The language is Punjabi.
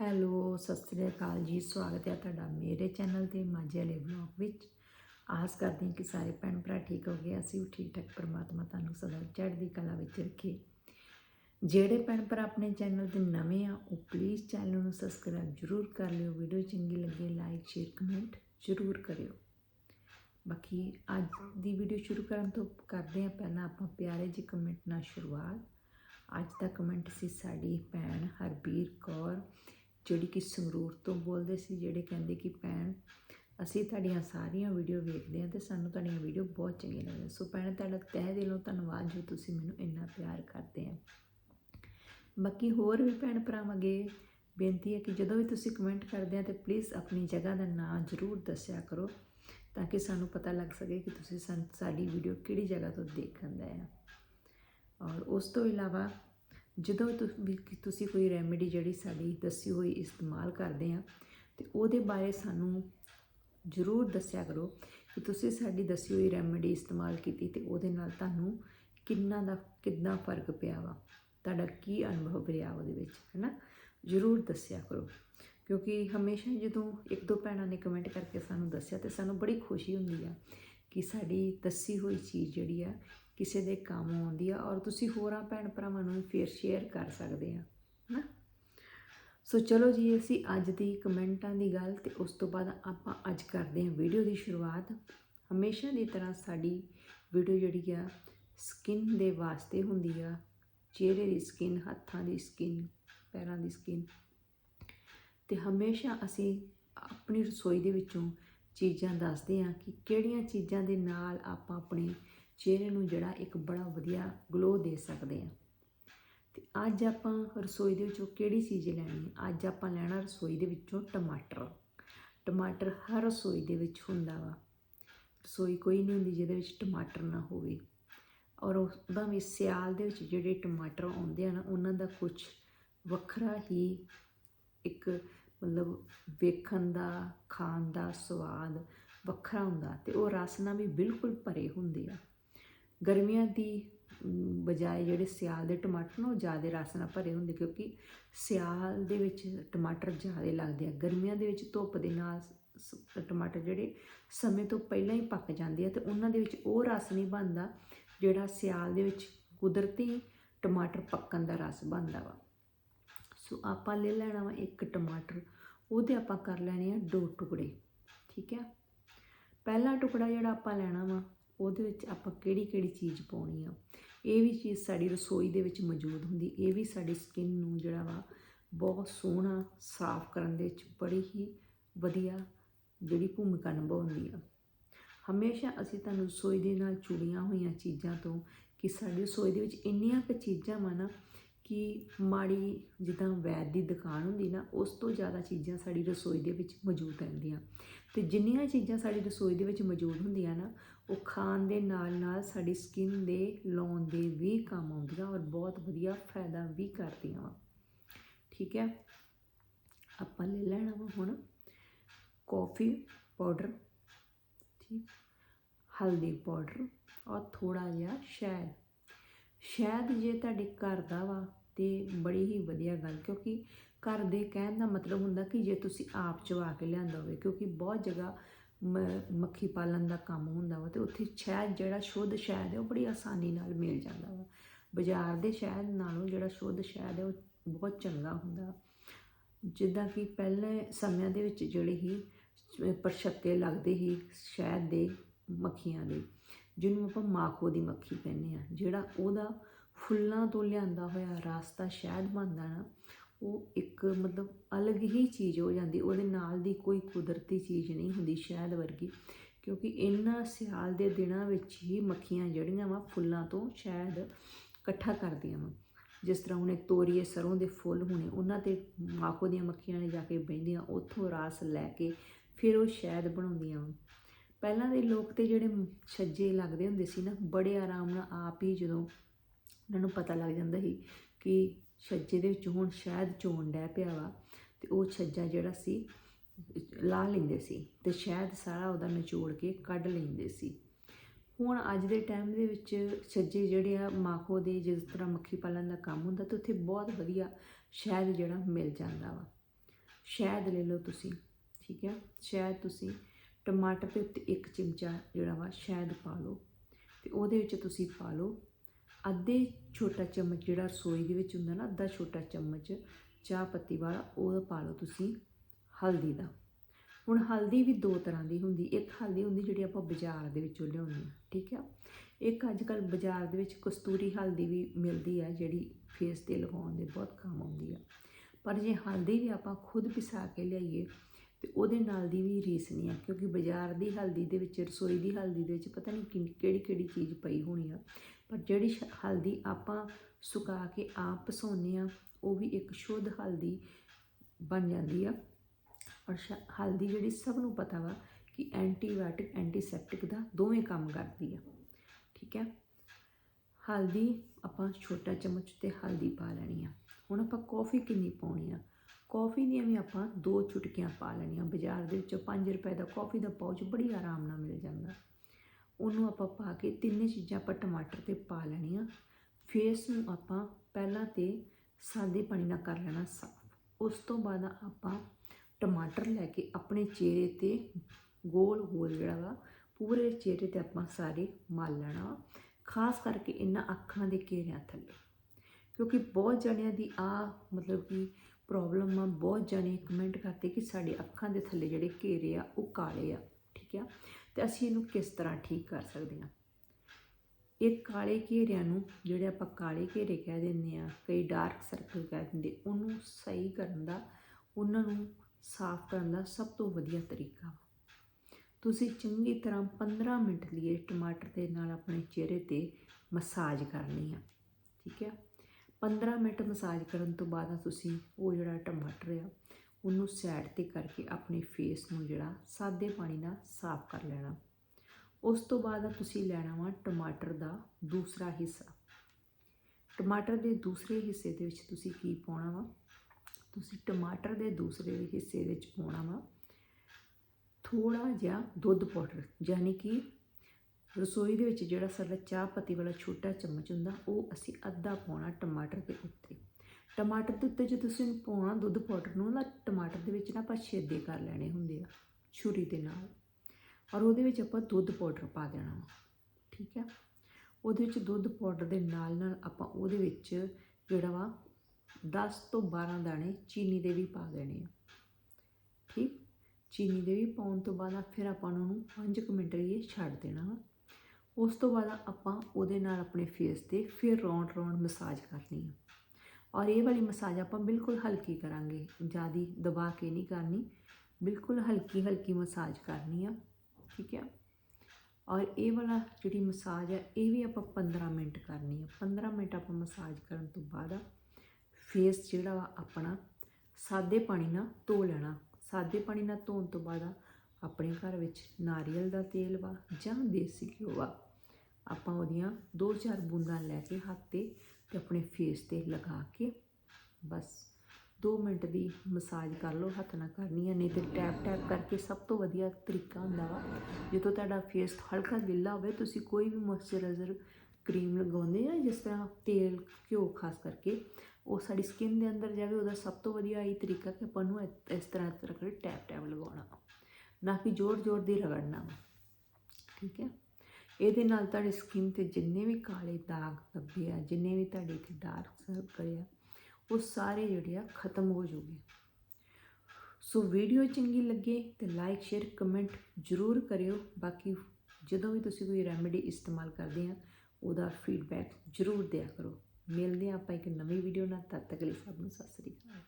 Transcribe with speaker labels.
Speaker 1: ਹੈਲੋ, ਸਤਿ ਸ੍ਰੀ ਅਕਾਲ ਜੀ, ਸਵਾਗਤ ਹੈ ਤੁਹਾਡਾ ਮੇਰੇ ਚੈਨਲ ਤੇ ਮਾਝੇ ਵਾਲੇ ਵਲੌਗ ਵਿੱਚ। ਆਸ ਕਰਦੇ ਹਾਂ ਕਿ ਸਾਰੇ ਭੈਣ ਭਰਾ ਠੀਕ ਹੋ ਗਏ ਅਸੀਂ ਵੀ ਠੀਕ ਠਾਕ, ਪਰਮਾਤਮਾ ਤੁਹਾਨੂੰ ਸਦਾ ਚੜ੍ਹਦੀ ਕਲਾ ਵਿੱਚ ਰੱਖੇ। ਜਿਹੜੇ ਭੈਣ ਭਰਾ ਆਪਣੇ ਚੈਨਲ ਤੇ ਨਵੇਂ ਆ, ਉਹ ਪਲੀਜ਼ ਚੈਨਲ ਨੂੰ ਸਬਸਕ੍ਰਾਈਬ ਜਰੂਰ ਕਰ ਲਿਓ ਵੀਡੀਓ ਚੰਗੀ ਲੱਗੇ ਲਾਈਕ ਸ਼ੇਅਰ ਕਮੈਂਟ ਜਰੂਰ ਕਰਿਓ। ਬਾਕੀ ਅੱਜ ਦੀ ਵੀਡੀਓ ਸ਼ੁਰੂ ਕਰਨ ਤੋਂ ਕਰਦੇ ਹਾਂ, ਪਹਿਲਾਂ ਆਪਾਂ ਪਿਆਰੇ ਜਿਹੇ ਕਮੈਂਟ ਨਾਲ ਸ਼ੁਰੂਆਤ। ਅੱਜ ਦਾ ਕਮੈਂਟ ਸੀ ਸਾਡੀ ਭੈਣ ਹਰਬੀਰ ਕੌਰ। ਜਿਹੜੀ ਕਿ ਸੰਗਰੂਰ ਤੋਂ ਬੋਲਦੇ ਸੀ, ਜਿਹੜੇ ਕਹਿੰਦੇ ਕਿ, ਭੈਣ, ਅਸੀਂ ਤੁਹਾਡੀਆਂ ਸਾਰੀਆਂ ਵੀਡੀਓ ਵੇਖਦੇ ਹਾਂ ਤੇ ਸਾਨੂੰ ਤੁਹਾਡੀਆਂ ਵੀਡੀਓ ਬਹੁਤ ਚੰਗੀਆਂ ਲੱਗਦੀਆਂ। ਸੋ ਭੈਣ, ਤੁਹਾਡਾ ਤਹਿ ਦਿਲੋਂ ਧੰਨਵਾਦ ਜੋ ਤੁਸੀਂ ਮੈਨੂੰ ਇੰਨਾ ਪਿਆਰ ਕਰਦੇ ਆ। ਬਾਕੀ ਹੋਰ ਵੀ ਭੈਣ ਭਰਾਵਾਂ ਅੱਗੇ ਬੇਨਤੀ ਹੈ ਕਿ ਜਦੋਂ ਵੀ ਤੁਸੀਂ ਕਮੈਂਟ ਕਰਦੇ ਆ ਤੇ ਪਲੀਜ਼ ਆਪਣੀ ਜਗ੍ਹਾ ਦਾ ਨਾਮ ਜ਼ਰੂਰ ਦੱਸਿਆ ਕਰੋ ਤਾਂ ਕਿ ਸਾਨੂੰ ਪਤਾ ਲੱਗ ਸਕੇ ਕਿ ਤੁਸੀਂ ਸਾਨ- ਸਾਡੀ ਵੀਡੀਓ ਕਿਹੜੀ ਜਗ੍ਹਾ ਤੋਂ ਦੇਖਣ ਦਾ ਆ। ਔਰ ਉਸ ਤੋਂ ਇਲਾਵਾ ਜਦੋਂ ਤੁ- ਵੀ ਤੁਸੀਂ ਕੋਈ ਰੈਮੇਡੀ ਜਿਹੜੀ ਸਾਡੀ ਦੱਸੀ ਹੋਈ ਇਸਤੇਮਾਲ ਕਰਦੇ ਆ, ਤੇ ਉਹਦੇ ਬਾਰੇ ਸਾਨੂੰ ਜ਼ਰੂਰ ਦੱਸਿਆ ਕਰੋ ਕਿ ਤੁਸੀਂ ਸਾਡੀ ਦੱਸੀ ਹੋਈ ਰੈਮੇਡੀ ਇਸਤੇਮਾਲ ਕੀਤੀ ਤੇ ਉਹਦੇ ਨਾਲ ਤੁਹਾਨੂੰ ਕਿੰਨਾ ਦਾ, ਕਿੰਨਾ ਫ਼ਰਕ ਪਿਆ ਵਾ, ਤੁਹਾਡਾ ਕੀ ਅਨੁਭਵ ਰਿਹਾ ਉਹਦੇ ਵਿੱਚ, ਹੈਨਾ? ਜ਼ਰੂਰ ਦੱਸਿਆ ਕਰੋ। ਕਿਉਂਕਿ ਹਮੇਸ਼ਾ ਜਦੋਂ ਇੱਕ ਦੋ ਭੈਣਾਂ ਨੇ ਕਮੈਂਟ ਕਰਕੇ ਸਾਨੂੰ ਦੱਸਿਆ ਤੇ ਸਾਨੂੰ ਬੜੀ ਖੁਸ਼ੀ ਹੁੰਦੀ ਆ ਕਿ ਸਾਡੀ ਦੱਸੀ ਹੋਈ ਚੀਜ਼ ਜਿਹੜੀ ਆ ਕਿਸੇ ਦੇ ਕੰਮ ਆਉਂਦੀ ਆ ਔਰ ਤੁਸੀਂ ਹੋਰਾਂ ਭੈਣ ਭਰਾਵਾਂ ਨੂੰ ਫੇਰ ਸ਼ੇਅਰ ਕਰ ਸਕਦੇ ਆ। ਨਾ ਸੋ ਚਲੋ ਜੀ ਅਸੀਂ ਅੱਜ ਦੀ ਕਮੈਂਟਾਂ ਦੀ ਗੱਲ ਤੇ ਉਸ ਤੋਂ ਬਾਅਦ ਆਪਾਂ ਅੱਜ ਕਰਦੇ ਹਾਂ ਵੀਡੀਓ ਦੀ ਸ਼ੁਰੂਆਤ। ਹਮੇਸ਼ਾ ਦੀ ਤਰ੍ਹਾਂ ਸਾਡੀ ਵੀਡੀਓ ਜਿਹੜੀ ਆ ਸਕਿਨ ਦੇ ਵਾਸਤੇ ਹੁੰਦੀ ਆ। ਚਿਹਰੇ ਦੀ ਸਕਿਨ ਹੱਥਾਂ ਦੀ ਸਕਿਨ ਪੈਰਾਂ ਦੀ ਸਕਿਨ ਤੇ ਹਮੇਸ਼ਾ ਅਸੀਂ ਆਪਣੀ ਰਸੋਈ ਦੇ ਵਿੱਚੋਂ ਚੀਜ਼ਾਂ ਦੱਸਦੇ ਹਾਂ ਕਿ ਕਿਹੜੀਆਂ ਚੀਜ਼ਾਂ ਦੇ ਨਾਲ ਆਪਾਂ ਆਪਣੇ ਚਿਹਰੇ ਨੂੰ ਜਿਹੜਾ ਇੱਕ ਬੜਾ ਵਧੀਆ ਗਲੋ ਦੇ ਸਕਦੇ ਹਾਂ। ਤੇ ਅੱਜ ਆਪਾਂ ਰਸੋਈ ਦੇ ਵਿੱਚੋਂ ਕਿਹੜੀ ਚੀਜ਼ ਲੈਣੀ ਹੈ? ਅੱਜ ਆਪਾਂ ਲੈਣਾ ਰਸੋਈ ਦੇ ਵਿੱਚੋਂ ਟਮਾਟਰ। ਟਮਾਟਰ ਹਰ ਰਸੋਈ ਦੇ ਵਿੱਚ ਹੁੰਦਾ ਵਾ। ਰਸੋਈ ਕੋਈ ਨਹੀਂ ਹੁੰਦੀ ਜਿਹਦੇ ਵਿੱਚ ਟਮਾਟਰ ਨਾ ਹੋਵੇ। ਔਰ ਉਹਦਾ ਵੀ ਸਿਆਲ ਦੇ ਵਿੱਚ ਜਿਹੜੇ ਟਮਾਟਰ ਆਉਂਦੇ ਆ ਨਾ, ਉਹਨਾਂ ਦਾ ਕੁਝ ਵੱਖਰਾ ਹੀ ਇੱਕ ਮਤਲਬ ਵੇਖਣ ਦਾ, ਖਾਣ ਦਾ ਸਵਾਦ ਵੱਖਰਾ ਹੁੰਦਾ। ਤੇ ਉਹ ਰਸ ਨਾਲ ਵੀ ਬਿਲਕੁਲ ਭਰੇ ਹੁੰਦੇ ਆ। ਗਰਮੀਆਂ ਦੀ ਬਜਾਏ ਜਿਹੜੇ ਸਿਆਲ ਦੇ ਟਮਾਟਰ ਨੇ, ਉਹ ਜ਼ਿਆਦਾ ਰਸ ਨਾਲ ਭਰੇ ਹੁੰਦੇ, ਕਿਉਂਕਿ ਸਿਆਲ ਦੇ ਵਿੱਚ ਟਮਾਟਰ ਜ਼ਿਆਦਾ ਲੱਗਦੇ ਆ। ਗਰਮੀਆਂ ਦੇ ਵਿੱਚ ਧੁੱਪ ਦੇ ਨਾਲ ਸ- ਟਮਾਟਰ ਜਿਹੜੇ ਸਮੇਂ ਤੋਂ ਪਹਿਲਾਂ ਹੀ ਪੱਕ ਜਾਂਦੇ ਆ, ਤੇ ਉਹਨਾਂ ਦੇ ਵਿੱਚ ਉਹ ਰਸ ਨਹੀਂ ਬਣਦਾ, ਜਿਹੜਾ ਸਿਆਲ ਦੇ ਵਿੱਚ ਕੁਦਰਤੀ ਟਮਾਟਰ ਪੱਕਣ ਦਾ ਰਸ ਬਣਦਾ ਵਾ। ਸੋ ਆਪਾਂ ਲੈ ਲੈਣਾ ਵਾ ਇੱਕ ਟਮਾਟਰ, ਉਹਦੇ ਆਪਾਂ ਕਰ ਲੈਣੇ ਆ ਦੋ ਟੁਕੜੇ, ਠੀਕ ਹੈ ਪਹਿਲਾ ਟੁਕੜਾ ਜਿਹੜਾ ਆਪਾਂ ਲੈਣਾ ਵਾ ਉਹਦੇ ਵਿੱਚ ਆਪਾਂ ਕਿਹੜੀ ਕਿਹੜੀ ਚੀਜ਼ ਪਾਉਣੀ ਆ। ਇਹ ਵੀ ਚੀਜ਼ ਸਾਡੀ ਰਸੋਈ ਦੇ ਵਿੱਚ ਮੌਜੂਦ ਹੁੰਦੀ, ਇਹ ਵੀ ਸਾਡੀ ਸਕਿਨ ਨੂੰ ਜਿਹੜਾ ਵਾ ਬਹੁਤ ਸੋਹਣਾ, ਸਾਫ਼ ਕਰਨ ਦੇ ਵਿੱਚ ਬੜੀ ਹੀ ਵਧੀਆ ਜਿਹੜੀ ਭੂਮਿਕਾ ਨਿਭਾਉਂਦੀ ਆ। ਹਮੇਸ਼ਾ ਅਸੀਂ ਤੁਹਾਨੂੰ ਰਸੋਈ ਦੇ ਨਾਲ ਜੁੜੀਆਂ ਹੋਈਆਂ ਚੀਜ਼ਾਂ ਤੋਂ ਕਿ ਸਾਡੀ ਰਸੋਈ ਦੇ ਵਿੱਚ ਇੰਨੀਆਂ ਕੁ ਚੀਜ਼ਾਂ ਵਾ ਨਾ ਕਿ ਮਾੜੀ ਜਿੱਦਾਂ ਵੈਦ ਦੀ ਦੁਕਾਨ ਹੁੰਦੀ ਨਾ, ਉਸ ਤੋਂ ਜ਼ਿਆਦਾ ਚੀਜ਼ਾਂ ਸਾਡੀ ਰਸੋਈ ਦੇ ਵਿੱਚ ਮੌਜੂਦ ਰਹਿੰਦੀਆਂ। ਤੇ ਜਿੰਨੀਆਂ ਚੀਜ਼ਾਂ ਸਾਡੀ ਰਸੋਈ ਦੇ ਵਿੱਚ ਮੌਜੂਦ ਹੁੰਦੀਆਂ ਨਾ ਉਹ ਖਾਣ ਦੇ ਨਾਲ ਨਾਲ ਸਾਡੀ ਸਕਿਨ ਦੇ ਲਾਉਣ ਦੇ ਵੀ ਕੰਮ ਆਉਂਦੀਆਂ ਔਰ ਬਹੁਤ ਵਧੀਆ ਫਾਇਦਾ ਵੀ ਕਰਦੀਆਂ ਵਾ। ਠੀਕ ਹੈ? ਆਪਾਂ ਲੈ ਲੈਣਾ ਵਾ ਹੁਣ ਕੌਫੀ ਪਾਊਡਰ ਠੀਕ? ਹਲਦੀ ਪਾਊਡਰ ਔਰ ਥੋੜਾ ਜਿਹਾ ਸ਼ਹਿਦ। ਸ਼ਹਿਦ ਜੇ ਤੁਹਾਡੇ ਘਰ ਦਾ ਵਾ ਤੇ ਬੜੀ ਹੀ ਵਧੀਆ ਗੱਲ, ਕਿਉਂਕਿ ਘਰ ਦੇ ਕਹਿਣ ਦਾ ਮਤਲਬ ਹੁੰਦਾ ਕਿ ਜੇ ਤੁਸੀਂ ਆਪ ਚਵਾ ਕੇ ਲਿਆਂਦਾ ਹੋਵੇ, ਕਿਉਂਕਿ ਬਹੁਤ ਜਗ੍ਹਾ ਮੱਖੀ ਪਾਲਣ ਦਾ ਕੰਮ ਹੁੰਦਾ ਵਾ ਤੇ ਉੱਥੇ ਸ਼ਹਿਦ ਜਿਹੜਾ ਸ਼ੁੱਧ ਸ਼ਹਿਦ ਹੈ ਉਹ ਬੜੀ ਆਸਾਨੀ ਨਾਲ ਮਿਲ ਜਾਂਦਾ ਵਾ। ਬਾਜ਼ਾਰ ਦੇ ਸ਼ਹਿਦ ਨਾਲੋਂ ਜਿਹੜਾ ਸ਼ੁੱਧ ਸ਼ਹਿਦ ਹੈ ਉਹ ਬਹੁਤ ਚੰਗਾ ਹੁੰਦਾ। ਜਿੱਦਾਂ ਕਿ ਪਹਿਲੇ ਸਮਿਆਂ ਦੇ ਵਿੱਚ ਜਿਹੜੇ ਹੀ ਪਰਛੱਤੇ ਲੱਗਦੇ ਸੀ ਸ਼ਹਿਦ ਦੇ ਮੱਖੀਆਂ ਦੇ, ਜਿਹਨੂੰ ਆਪਾਂ ਮਾਖੋ ਦੀ ਮੱਖੀ ਕਹਿੰਦੇ ਆ ਜਿਹੜਾ ਉਹਦਾ ਫੁੱਲਾਂ ਤੋਂ ਲਿਆਂਦਾ ਹੋਇਆ ਰਸ ਸ਼ਹਿਦ ਬਣਦਾ ਨਾ ਉਹ ਇੱਕ ਮਤਲਬ ਅਲੱਗ ਹੀ ਚੀਜ਼ ਹੋ ਜਾਂਦੀ, ਉਹਦੇ ਨਾਲ ਦੀ ਕੋਈ ਕੁਦਰਤੀ ਚੀਜ਼ ਨਹੀਂ ਹੁੰਦੀ ਸ਼ਹਿਦ ਵਰਗੀ, ਕਿਉਂਕਿ ਇਹਨਾਂ ਸਿਆਲ ਦੇ ਦਿਨਾਂ ਵਿੱਚ ਹੀ ਮੱਖੀਆਂ ਜਿਹੜੀਆਂ ਵਾ ਫੁੱਲਾਂ ਤੋਂ ਸ਼ਹਿਦ ਇਕੱਠਾ ਕਰਦੀਆਂ ਵਾ। ਜਿਸ ਤਰ੍ਹਾਂ ਉਹਨੇ ਤੋਰੀਏ ਸਰੋਂ ਦੇ ਫੁੱਲ ਹੋਣੇ, ਉਹਨਾਂ ਤੇ ਮਾਖੋ ਦੀਆਂ ਮੱਖੀਆਂ ਨੇ ਜਾ ਕੇ ਬਹਿੰਦੀਆਂ, ਉੱਥੋਂ ਰਾਸ ਲੈ ਕੇ ਫਿਰ ਉਹ ਸ਼ਹਿਦ ਬਣਾਉਂਦੀਆਂ ਵਾ। ਪਹਿਲਾਂ ਦੇ ਲੋਕ ਤੇ ਜਿਹੜੇ ਛੱਜੇ ਲੱਗਦੇ ਹੁੰਦੇ ਸੀ ਨਾ, ਬੜੇ ਆਰਾਮ ਨਾਲ ਆਪ ਹੀ ਜਦੋਂ ਉਹਨਾਂ ਨੂੰ ਪਤਾ ਲੱਗ ਜਾਂਦਾ ਸੀ ਕਿ ਛੱਜੇ ਦੇ ਵਿੱਚ ਹੁਣ ਸ਼ਹਿਦ ਚੋਣ ਡੈ ਪਿਆ ਵਾ ਤੇ ਉਹ ਛੱਜਾ ਜਿਹੜਾ ਸੀ, ਲਾ ਲੈਂਦੇ ਸੀ ਤੇ ਸ਼ਹਿਦ ਸਾਰਾ ਉਹਦਾ ਨਿਚੋੜ ਕੇ ਕੱਢ ਲੈਂਦੇ ਸੀ। ਹੁਣ ਅੱਜ ਦੇ ਟਾਈਮ ਦੇ ਵਿੱਚ ਛੱਜੇ ਜਿਹੜੇ ਆ, ਮਾਖੋ ਦੇ ਜਿਸ ਤਰ੍ਹਾਂ ਮੱਖੀ ਪਾਲਣ ਦਾ ਕੰਮ ਹੁੰਦਾ ਤੇ ਉੱਥੇ ਬਹੁਤ ਵਧੀਆ ਸ਼ਹਿਦ ਜਿਹੜਾ ਮਿਲ ਜਾਂਦਾ ਵਾ। ਸ਼ਹਿਦ ਲੈ ਲਓ ਤੁਸੀਂ, ਠੀਕ ਹੈ ਸ਼ਹਿਦ ਤੁਸੀਂ ਟਮਾਟਰ ਦੇ ਉੱਤੇ ਇੱਕ ਚਮਚਾ ਜਿਹੜਾ ਵਾ ਸ਼ਹਿਦ ਪਾ ਲਓ ਤੇ ਉਹਦੇ ਵਿੱਚ ਤੁਸੀਂ ਪਾ ਲਓ ਅੱਧੇ ਛੋਟਾ ਚਮਚ ਜਿਹੜਾ ਰਸੋਈ ਦੇ ਵਿੱਚ ਹੁੰਦਾ ਨਾ, ਅੱਧਾ ਛੋਟਾ ਚਮਚ ਚਾਹ ਪੱਤੀ ਵਾਲਾ, ਉਹ ਪਾ ਲਓ ਤੁਸੀਂ ਹਲਦੀ ਦਾ। ਹੁਣ ਹਲਦੀ ਵੀ ਦੋ ਤਰ੍ਹਾਂ ਦੀ ਹੁੰਦੀ, ਇੱਕ ਹਲਦੀ ਹੁੰਦੀ ਜਿਹੜੀ ਆਪਾਂ ਬਾਜ਼ਾਰ ਦੇ ਵਿੱਚੋਂ ਲਿਆਉਂਦੇ ਹਾਂ, ਠੀਕ ਆ? ਇੱਕ ਅੱਜ ਕੱਲ ਬਾਜ਼ਾਰ ਦੇ ਵਿੱਚ ਕਸਤੂਰੀ ਹਲਦੀ ਵੀ ਮਿਲਦੀ ਆ, ਜਿਹੜੀ ਫੇਸ ਤੇ ਲਗਾਉਣ ਦੇ ਬਹੁਤ ਕੰਮ ਆਉਂਦੀ ਆ। ਪਰ ਜੇ ਹਲਦੀ ਵੀ ਆਪਾਂ ਖੁਦ ਪਿਸਾ ਕੇ ਲਿਆਈਏ, ਤੇ ਉਹਦੇ ਨਾਲ ਦੀ ਵੀ ਰੀਸ ਨਹੀਂ ਆ, ਕਿਉਂਕਿ ਬਾਜ਼ਾਰ ਦੀ ਹਲਦੀ ਦੇ ਵਿੱਚ, ਰਸੋਈ ਦੀ ਹਲਦੀ ਦੇ ਵਿੱਚ ਪਤਾ ਨਹੀਂ ਕਿਹੜੀ ਕਿਹੜੀ ਚੀਜ਼ ਪਈ ਹੋਣੀ ਆ। ਪਰ ਜਿਹੜੀ ਸ਼- ਹਲਦੀ ਆਪਾਂ ਸੁਕਾ ਕੇ ਆਪ ਪਸਾਉਂਦੇ ਆ ਉਹ ਵੀ ਇੱਕ ਸ਼ੁੱਧ ਹਲਦੀ ਬਣ ਜਾਂਦੀ ਆ। ਔਰ ਸ਼- ਹਲਦੀ ਜਿਹੜੀ ਸਭ ਨੂੰ ਪਤਾ ਵਾ ਕਿ ਐਂਟੀਬਾਇਓਟਿਕ, ਐਂਟੀਸੈਪਟਿਕ ਦਾ ਦੋਵੇਂ ਕੰਮ ਕਰਦੀ ਆ। ਠੀਕ ਹੈ? ਹਲਦੀ ਆਪਾਂ ਛੋਟਾ ਚਮਚ ਤੇ ਹਲਦੀ ਪਾ ਲੈਣੀ ਆ। ਹੁਣ ਆਪਾਂ ਕੌਫੀ ਕਿੰਨੀ ਪਾਉਣੀ ਆ? ਕੌਫੀ ਦੀਆਂ ਵੀ ਆਪਾਂ ਦੋ ਚੁਟਕੀਆਂ ਪਾ ਲੈਣੀਆਂ। ਬਾਜ਼ਾਰ ਦੇ ਵਿੱਚੋਂ 5 ਰੁਪਏ ਦਾ ਕੌਫੀ ਦਾ ਪਾਊਚ ਬੜੀ ਆਰਾਮ ਨਾਲ ਮਿਲ ਜਾਂਦਾ। ਉਹਨੂੰ ਆਪਾਂ ਪਾ ਕੇ ਤਿੰਨੇ ਚੀਜ਼ਾਂ ਆਪਾਂ ਟਮਾਟਰ ਤੇ ਪਾ ਲੈਣੀਆਂ। ਫੇਸ ਨੂੰ ਆਪਾਂ ਪਹਿਲਾਂ ਤੇ ਸਾਦੇ ਪਾਣੀ ਨਾਲ ਕਰ ਲੈਣਾ ਸਾਫ਼। ਉਸ ਤੋਂ ਬਾਅਦ ਆਪਾਂ ਟਮਾਟਰ ਲੈ ਕੇ ਆਪਣੇ ਚਿਹਰੇ ਤੇ ਗੋਲ ਗੋਲ ਜਿਹੜਾ ਵਾ, ਪੂਰੇ ਚਿਹਰੇ ਤੇ ਆਪਾਂ ਸਾਰੇ ਮਲ ਲੈਣਾ ਖਾਸ ਕਰਕੇ ਇਹਨਾਂ ਅੱਖਾਂ ਦੇ ਘੇਰਿਆਂ ਥੱਲੇ। ਕਿਉਂਕਿ ਬਹੁਤ ਜਣਿਆਂ ਦੀ ਆ ਮਤਲਬ ਕਿ ਪ੍ਰੋਬਲਮ ਆ, ਬਹੁਤ ਜਣੇ ਕਮੈਂਟ ਕਰਦੇ ਕਿ ਸਾਡੇ ਅੱਖਾਂ ਦੇ ਥੱਲੇ ਜਿਹੜੇ ਘੇਰੇ ਆ, ਉਹ ਕਾਲੇ ਆ। ਠੀਕ ਆ? ਤੇ ਅਸੀਂ ਇਹਨੂੰ ਕਿਸ ਤਰ੍ਹਾਂ ਠੀਕ ਕਰ ਸਕਦੇ ਹਾਂ? ਇਹ ਕਾਲੇ ਘੇਰਿਆਂ ਨੂੰ, ਜਿਹੜੇ ਆਪਾਂ ਕਾਲੇ ਘੇਰੇ ਕਹਿ ਦਿੰਦੇ ਆ ਕਈ ਡਾਰਕ ਸਰਕਲ ਕਹਿ ਦਿੰਦੇ, ਉਹਨੂੰ ਸਹੀ ਕਰਨ ਦਾ, ਉਹਨਾਂ ਨੂੰ ਸਾਫ਼ ਕਰਨ ਦਾ ਸਭ ਤੋਂ ਵਧੀਆ ਤਰੀਕਾ ਵਾ। ਤੁਸੀਂ ਚੰਗੀ ਤਰ੍ਹਾਂ 15 ਮਿੰਟ ਲਈ ਟਮਾਟਰ ਦੇ ਨਾਲ ਆਪਣੇ ਚਿਹਰੇ ਤੇ ਮਸਾਜ ਕਰਨੀ ਆ, ਠੀਕ ਹੈ 15 ਮਿੰਟ ਮਸਾਜ ਕਰਨ ਤੋਂ ਬਾਅਦ ਤੁਸੀਂ ਉਹ ਜਿਹੜਾ ਟਮਾਟਰ ਆ ਉਹਨੂੰ ਸਾਈਡ ਤੇ ਕਰਕੇ ਆਪਣੇ ਫੇਸ ਨੂੰ ਜਿਹੜਾ ਸਾਦੇ ਪਾਣੀ ਨਾਲ ਸਾਫ਼ ਕਰ ਲੈਣਾ। ਉਸ ਤੋਂ ਬਾਅਦ ਤੁਸੀਂ ਲੈਣਾ ਵਾ ਟਮਾਟਰ ਦਾ ਦੂਸਰਾ ਹਿੱਸਾ। ਟਮਾਟਰ ਦੇ ਦੂਸਰੇ ਹਿੱਸੇ ਦੇ ਵਿੱਚ ਤੁਸੀਂ ਕੀ ਪਾਉਣਾ ਵਾ? ਤੁਸੀਂ ਟਮਾਟਰ ਦੇ ਦੂਸਰੇ ਹਿੱਸੇ ਵਿੱਚ ਪਾਉਣਾ ਵਾ ਥੋੜਾ ਜਿਹਾ ਦੁੱਧ ਪਾਊਡਰ, ਯਾਨੀ ਕਿ ਰਸੋਈ ਦੇ ਵਿੱਚ ਜਿਹੜਾ ਸਾਡਾ ਚਾਹ ਪੱਤੀ ਵਾਲਾ ਛੋਟਾ ਚਮਚ ਹੁੰਦਾ, ਉਹ ਅਸੀਂ ਅੱਧਾ ਪਾਉਣਾ ਟਮਾਟਰ ਦੇ ਉੱਤੇ। ਟਮਾਟਰ ਦੇ ਉੱਤੇ ਜੇ ਤੁਸੀਂ ਪਾਉਣਾ, ਦੁੱਧ ਪਾਊਡਰ ਨੂੰ, ਨਾ ਟਮਾਟਰ ਦੇ ਵਿੱਚ ਨਾ ਆਪਾਂ ਛੇਦੇ ਕਰ ਲੈਣੇ ਹੁੰਦੇ ਆ, ਛੁਰੀ ਦੇ ਨਾਲ। ਔਰ ਉਹਦੇ ਵਿੱਚ ਆਪਾਂ ਦੁੱਧ ਪਾਊਡਰ ਪਾ ਦੇਣਾ ਵਾ, ਠੀਕ ਹੈ ਉਹਦੇ ਵਿੱਚ ਦੁੱਧ ਪਾਊਡਰ ਦੇ ਨਾਲ ਨਾਲ ਆਪਾਂ ਉਹਦੇ ਵਿੱਚ ਜਿਹੜਾ ਵਾ 10 ਤੋਂ 12 ਦਾਣੇ ਚੀਨੀ ਦੇ ਵੀ ਪਾ ਦੇਣੇ ਆ, ਠੀਕ? ਚੀਨੀ ਦੇ ਵੀ ਪਾਉਣ ਤੋਂ ਬਾਅਦ ਫਿਰ ਆਪਾਂ ਉਹਨੂੰ 5 ਮਿੰਟ ਲਈ ਛੱਡ ਦੇਣਾ ਵਾ। ਉਸ ਤੋਂ ਬਾਅਦ ਆਪਾਂ ਉਹਦੇ ਨਾਲ ਆਪਣੇ ਫੇਸ ਤੇ ਫਿਰ ਰੌਂਡ ਰੌਂਡ ਮਸਾਜ ਕਰਨੀ ਆ। ਔਰ ਇਹ ਵਾਲੀ ਮਸਾਜ ਆਪਾਂ ਬਿਲਕੁਲ ਹਲਕੀ ਕਰਾਂਗੇ। ਜਿਆਦੀ ਦਬਾ ਕੇ ਨਹੀਂ ਕਰਨੀ। ਬਿਲਕੁਲ ਹਲਕੀ ਹਲਕੀ ਮਸਾਜ ਕਰਨੀ ਆ, ਠੀਕ ਹੈ ਔਰ ਇਹ ਵਾਲਾ ਜਿਹੜੀ ਮਸਾਜ ਹੈ ਇਹ ਵੀ ਆਪਾਂ 15 ਮਿੰਟ ਕਰਨੀ ਹੈ 15 ਮਿੰਟ ਆਪਾਂ ਮਸਾਜ ਕਰਨ ਤੋਂ ਬਾਅਦ ਫੇਸ ਜਿਹੜਾ ਵਾ ਆਪਣਾ ਸਾਦੇ ਪਾਣੀ ਨਾਲ ਧੋ ਲੈਣਾ। ਸਾਦੇ ਪਾਣੀ ਨਾਲ ਧੋਣ ਤੋਂ ਬਾਅਦ ਆਪਣੇ ਘਰ ਵਿੱਚ ਨਾਰੀਅਲ ਦਾ ਤੇਲ ਵਾ ਜਾਂ ਦੇਸੀ ਘਿਓ ਵਾ ਆਪਾਂ ਉਹਦੀਆਂ 2-4 ਬੂੰਦਾਂ ਲੈ ਕੇ ਹੱਥ ਤੇ ਤੇ ਆਪਣੇ ਫੇਸ ਤੇ ਲਗਾ ਕੇ ਬਸ 2 ਮਿੰਟ ਦੀ ਮਸਾਜ ਕਰ ਲਓ, ਹੱਥ ਨਾਲ ਕਰਨੀ ਹੈ ਨਹੀਂ ਤੇ ਟੈਪ ਟੈਪ ਕਰਕੇ ਸਭ ਤੋਂ ਵਧੀਆ ਤਰੀਕਾ ਹੁੰਦਾ ਵਾ। ਜਦੋਂ ਤੁਹਾਡਾ ਫੇਸ ਹਲਕਾ ਗਿੱਲਾ ਹੋਵੇ, ਤੁਸੀਂ ਕੋਈ ਵੀ ਮੋਇਸਚਰਾਈਜ਼ਰ ਕਰੀਮ ਲਗਾਉਂਦੇ ਆ, ਜਿਸ ਤਰ੍ਹਾਂ ਤੇਲ, ਘਿਓ ਖਾਸ ਕਰਕੇ, ਉਹ ਸਾਡੀ ਸਕਿਨ ਦੇ ਅੰਦਰ ਜਾਵੇ, ਉਹਦਾ ਸਭ ਤੋਂ ਵਧੀਆ ਇਹ ਤਰੀਕਾ ਕਿ ਆਪਾਂ ਨੂੰ ਇਸ ਤਰ੍ਹਾਂ ਇਸ ਤਰ੍ਹਾਂ ਕਰਕੇ ਟੈਪ ਟੈਪ ਲਗਾਉਣਾ ਨਾ ਕਿ ਜ਼ੋਰ ਜ਼ੋਰ ਦੀ ਰਗੜਨਾ ਵਾ। ਠੀਕ ਹੈ? ਇਹਦੇ ਨਾਲ ਤੁਹਾਡੀ ਸਕਿਨ ਤੇ ਜਿੰਨੇ ਵੀ ਕਾਲੇ ਦਾਗ ਧੱਬੇ ਆ, ਜਿੰਨੇ ਵੀ ਤੁਹਾਡੇ ਤੇ ਡਾਰਕ ਸਰਕਲ ਆ, ਉਹ ਸਾਰੇ ਜਿਹੜੇ ਆ ਖਤਮ ਹੋ ਜੂਗੇ ਸੋ ਵੀਡੀਓ ਚੰਗੀ ਲੱਗੇ ਤੇ ਲਾਈਕ ਸ਼ੇਅਰ ਕਮੈਂਟ ਜ਼ਰੂਰ ਕਰਿਓ। ਬਾਕੀ ਜਦੋਂ ਵੀ ਤੁਸੀਂ ਕੋਈ ਰੈਮੇਡੀ ਇਸਤੇਮਾਲ ਕਰਦੇ ਆ, ਉਹਦਾ ਫੀਡਬੈਕ ਜ਼ਰੂਰ ਦਿਆ ਕਰੋ। ਮਿਲਦੇ ਹਾਂ ਆਪਾਂ ਇੱਕ ਨਵੀਂ ਵੀਡੀਓ ਨਾਲ, ਤਦ ਤੱਕ ਲਈ ਸਭ ਨੂੰ ਸਤਿ ਸ੍ਰੀ ਅਕਾਲ।